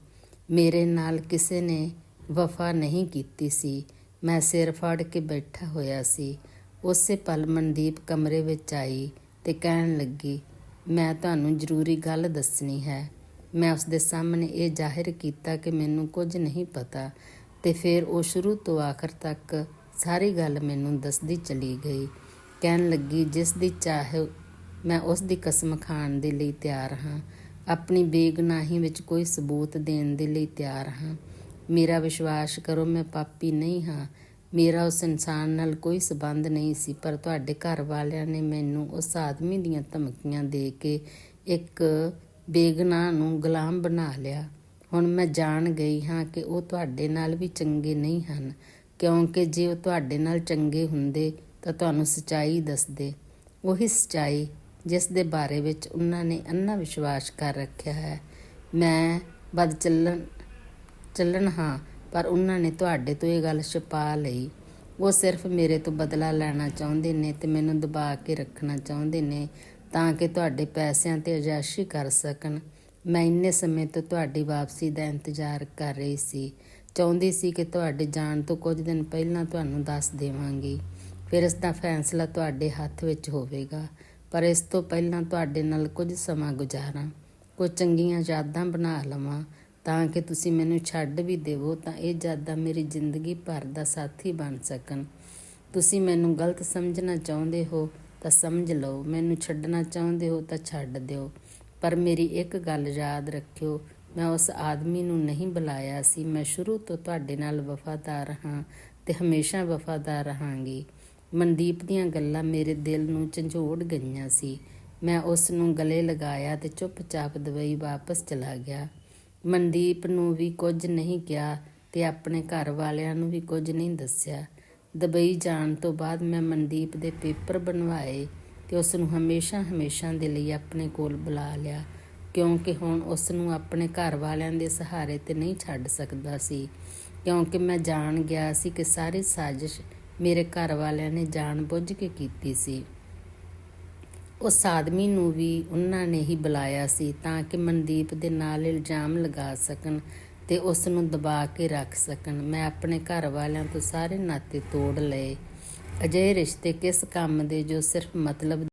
ਮੇਰੇ ਨਾਲ ਕਿਸੇ ਨੇ ਵਫਾ ਨਹੀਂ ਕੀਤੀ ਸੀ। ਮੈਂ ਸਿਰ ਫੜ ਕੇ ਬੈਠਾ ਹੋਇਆ ਸੀ। ਉਸੇ ਪਲ ਮਨਦੀਪ ਕਮਰੇ ਵਿੱਚ ਆਈ ਤੇ ਕਹਿਣ ਲੱਗੀ, ਮੈਂ ਤੁਹਾਨੂੰ ਜ਼ਰੂਰੀ ਗੱਲ ਦੱਸਣੀ ਹੈ। ਮੈਂ ਉਸ ਦੇ ਸਾਹਮਣੇ ਇਹ ਜ਼ਾਹਿਰ ਕੀਤਾ ਕਿ ਮੈਨੂੰ ਕੁਝ ਨਹੀਂ ਪਤਾ ਤੇ ਫਿਰ ਉਹ ਸ਼ੁਰੂ ਤੋਂ ਆਖਰ ਤੱਕ ਸਾਰੀ ਗੱਲ ਮੈਨੂੰ ਦੱਸਦੀ ਚਲੀ ਗਈ। ਕਹਿਣ ਲੱਗੀ, ਜਿਸ ਦੀ ਚਾਹ ਮੈਂ ਉਸ ਦੀ ਕਸਮ ਖਾਣ ਦੇ ਲਈ ਤਿਆਰ ਹਾਂ। ਆਪਣੀ ਬੇਗਨਾਹੀ ਵਿੱਚ ਕੋਈ ਸਬੂਤ ਦੇਣ ਦੇ ਲਈ ਤਿਆਰ ਹਾਂ। ਮੇਰਾ ਵਿਸ਼ਵਾਸ ਕਰੋ, ਮੈਂ ਪਾਪੀ ਨਹੀਂ ਹਾਂ। ਮੇਰਾ ਉਸ ਇਨਸਾਨ ਨਾਲ ਕੋਈ ਸਬੰਧ ਨਹੀਂ ਸੀ, ਪਰ ਤੁਹਾਡੇ ਘਰ ਵਾਲਿਆਂ ਨੇ ਮੈਨੂੰ ਉਸ ਆਦਮੀ ਦੀਆਂ ਧਮਕੀਆਂ ਦੇ ਕੇ ਇੱਕ ਬੇਗਨਾਹ ਨੂੰ ਗੁਲਾਮ ਬਣਾ ਲਿਆ। ਹੁਣ ਮੈਂ ਜਾਣ ਗਈ ਹਾਂ ਕਿ ਉਹ ਤੁਹਾਡੇ ਨਾਲ ਵੀ ਚੰਗੇ ਨਹੀਂ ਹਨ, ਕਿਉਂਕਿ ਜੇ ਉਹ ਤੁਹਾਡੇ ਨਾਲ ਚੰਗੇ ਹੁੰਦੇ ਤਾਂ ਤੁਹਾਨੂੰ ਸਚਾਈ ਦੱਸਦੇ। ਉਹੀ ਸਚਾਈ ਜਿਸ ਦੇ ਬਾਰੇ ਵਿੱਚ ਉਹਨਾਂ ਨੇ ਅੰਨਾ ਵਿਸ਼ਵਾਸ ਕਰ ਰੱਖਿਆ ਹੈ। ਮੈਂ ਬਦ ਚੱਲਣ ਚੱਲਣ ਹਾਂ, ਪਰ ਉਹਨਾਂ ਨੇ ਤੁਹਾਡੇ ਤੋਂ ਇਹ ਗੱਲ ਛਪਾ ਲਈ। ਉਹ ਸਿਰਫ ਮੇਰੇ ਤੋਂ ਬਦਲਾ ਲੈਣਾ ਚਾਹੁੰਦੇ ਨੇ ਤੇ ਮੈਨੂੰ ਦਬਾ ਕੇ ਰੱਖਣਾ ਚਾਹੁੰਦੇ ਨੇ ਤਾਂ ਕਿ ਤੁਹਾਡੇ ਪੈਸਿਆਂ ਤੇ ਅਜਾਸ਼ੀ ਕਰ ਸਕਣ। ਮੈਂ ਇੰਨੇ ਸਮੇਂ ਤੋਂ ਤੁਹਾਡੀ ਵਾਪਸੀ ਦਾ ਇੰਤਜ਼ਾਰ ਕਰ ਰਹੀ ਸੀ। ਚਾਹੁੰਦੀ ਸੀ ਕਿ ਤੁਹਾਡੇ ਜਾਣ ਤੋਂ ਕੁਝ ਦਿਨ ਪਹਿਲਾਂ ਤੁਹਾਨੂੰ ਦੱਸ ਦੇਵਾਂਗੀ। ਫਿਰ ਇਸ ਦਾ ਫੈਸਲਾ ਤੁਹਾਡੇ ਹੱਥ ਵਿੱਚ ਹੋਵੇਗਾ। ਪਰ ਇਸ ਤੋਂ ਪਹਿਲਾਂ ਤੁਹਾਡੇ ਨਾਲ ਕੁਝ ਸਮਾਂ ਗੁਜ਼ਾਰਾਂ। ਕੁਝ ਚੰਗੀਆਂ ਯਾਦਾਂ ਬਣਾ ਲਵਾਂ। ਤਾਂ ਕਿ ਤੁਸੀਂ ਮੈਨੂੰ ਛੱਡ ਵੀ ਦੇਵੋ, ਤਾਂ ਇਹ ਯਾਦਾਂ ਮੇਰੀ ਜ਼ਿੰਦਗੀ ਭਰ ਦਾ ਸਾਥੀ ਬਣ ਸਕਣ। ਤੁਸੀਂ ਮੈਨੂੰ ਗਲਤ ਸਮਝਣਾ ਚਾਹੁੰਦੇ ਹੋ, ਤਾਂ ਸਮਝ ਲਓ। ਮੈਨੂੰ ਛੱਡਣਾ ਚਾਹੁੰਦੇ ਹੋ, ਤਾਂ ਛੱਡ ਦਿਓ। ਪਰ ਮੇਰੀ ਇੱਕ ਗੱਲ ਯਾਦ ਰੱਖਿਓ, ਮੈਂ ਉਸ ਆਦਮੀ ਨੂੰ ਨਹੀਂ ਬੁਲਾਇਆ ਸੀ। ਮੈਂ ਸ਼ੁਰੂ ਤੋਂ ਤੁਹਾਡੇ ਨਾਲ ਵਫਾਦਾਰ ਹਾਂ ਤੇ ਹਮੇਸ਼ਾ ਵਫਾਦਾਰ ਰਹਾਂਗੀ। ਮਨਦੀਪ ਦੀਆਂ ਗੱਲਾਂ ਮੇਰੇ ਦਿਲ ਨੂੰ ਝੰਜੋੜ ਗਈਆਂ ਸੀ। ਮੈਂ ਉਸ ਨੂੰ ਗਲੇ ਲਗਾਇਆ ਤੇ ਚੁੱਪਚਾਪ ਦਵਾਈ ਵਾਪਸ ਚਲਾ ਗਿਆ। ਮਨਦੀਪ ਨੂੰ ਵੀ ਕੁਝ ਨਹੀਂ ਕਿਹਾ ਤੇ ਆਪਣੇ ਘਰ ਵਾਲਿਆਂ ਨੂੰ ਵੀ ਕੁਝ ਨਹੀਂ ਦੱਸਿਆ। ਦੁਬਈ ਜਾਣ ਤੋਂ ਬਾਅਦ ਮੈਂ ਮਨਦੀਪ ਦੇ ਪੇਪਰ ਬਣਵਾਏ ਤੇ ਉਸ ਨੂੰ ਹਮੇਸ਼ਾ ਹਮੇਸ਼ਾ ਦੇ ਲਈ ਆਪਣੇ ਕੋਲ ਬੁਲਾ ਲਿਆ, ਕਿਉਂਕਿ ਹੁਣ ਉਸ ਨੂੰ ਆਪਣੇ ਘਰ ਵਾਲਿਆਂ ਦੇ ਸਹਾਰੇ ਤੇ ਨਹੀਂ ਛੱਡ ਸਕਦਾ ਸੀ। ਕਿਉਂਕਿ ਮੈਂ ਜਾਣ ਗਿਆ ਸੀ ਕਿ ਸਾਰੀ ਸਾਜ਼ਿਸ਼ ਮੇਰੇ ਘਰ ਵਾਲਿਆਂ ਨੇ ਜਾਣ ਬੁੱਝ ਕੇ ਕੀਤੀ ਸੀ। ਉਸ ਆਦਮੀ ਨੂੰ ਵੀ ਉਹਨਾਂ ਨੇ ਹੀ ਬੁਲਾਇਆ ਸੀ ਤਾਂ ਕਿ ਮਨਦੀਪ ਦੇ ਨਾਲ ਇਲਜ਼ਾਮ ਲਗਾ ਸਕਣ ਤੇ ਉਸ ਨੂੰ ਦਬਾ ਕੇ ਰੱਖ ਸਕਣ। ਮੈਂ ਆਪਣੇ ਘਰ ਵਾਲਿਆਂ ਤੋਂ ਸਾਰੇ ਨਾਤੇ ਤੋੜ ਲਏ। ਅਜਿਹੇ ਰਿਸ਼ਤੇ ਕਿਸ ਕੰਮ ਦੇ ਜੋ ਸਿਰਫ ਮਤਲਬ